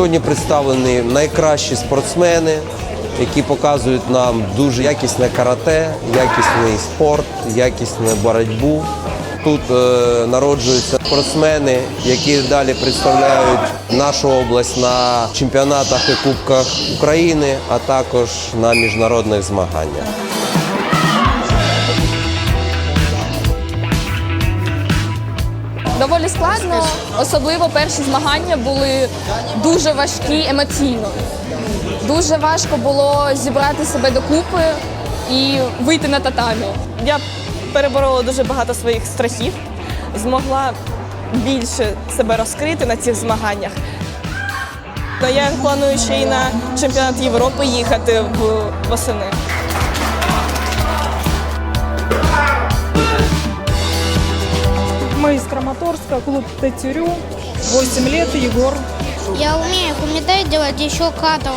Сьогодні представлені найкращі спортсмени, які показують нам дуже якісне карате, якісний спорт, якісну боротьбу. Тут е, народжуються спортсмени, які далі представляють нашу область на чемпіонатах і кубках України, а також на міжнародних змаганнях. Доволі складно, особливо перші змагання були дуже важкі емоційно. Дуже важко було зібрати себе докупи і вийти на татамі. Я переборола дуже багато своїх страхів, змогла більше себе розкрити на цих змаганнях. Ну, Я планую ще й на чемпіонат Європи їхати в восени. Из Краматорска, клуб Тетюрю, 8 лет, Егор. Я умею кумітай делать, еще катов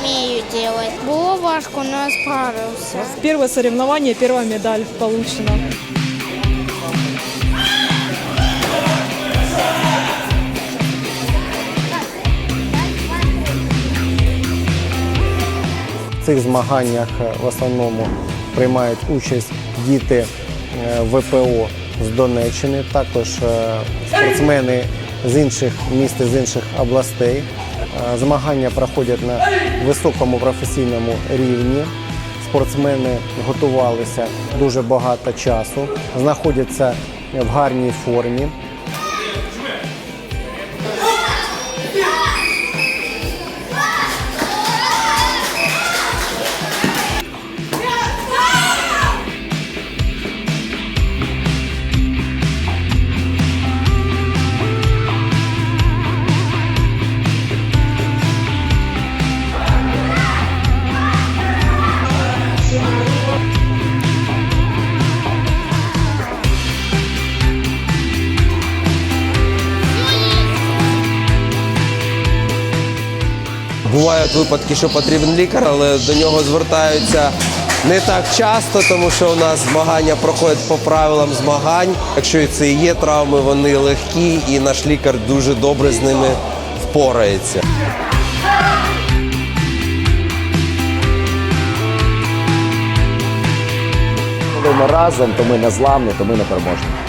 умею делать. Було важко, но я справився. Первое соревнование, первая медаль получена. В цих змаганнях в основному приймають участь діти ВПО з Донеччини, також е, спортсмени з інших міст, з інших областей. Е, Змагання проходять на високому професійному рівні. Спортсмени готувалися дуже багато часу, знаходяться в гарній формі. Бувають випадки, що потрібен лікар, але до нього звертаються не так часто, тому що у нас змагання проходять по правилам змагань. Якщо це і є травми, вони легкі, і наш лікар дуже добре з ними впорається. Коли ми разом, то ми незламні, то ми не переможні.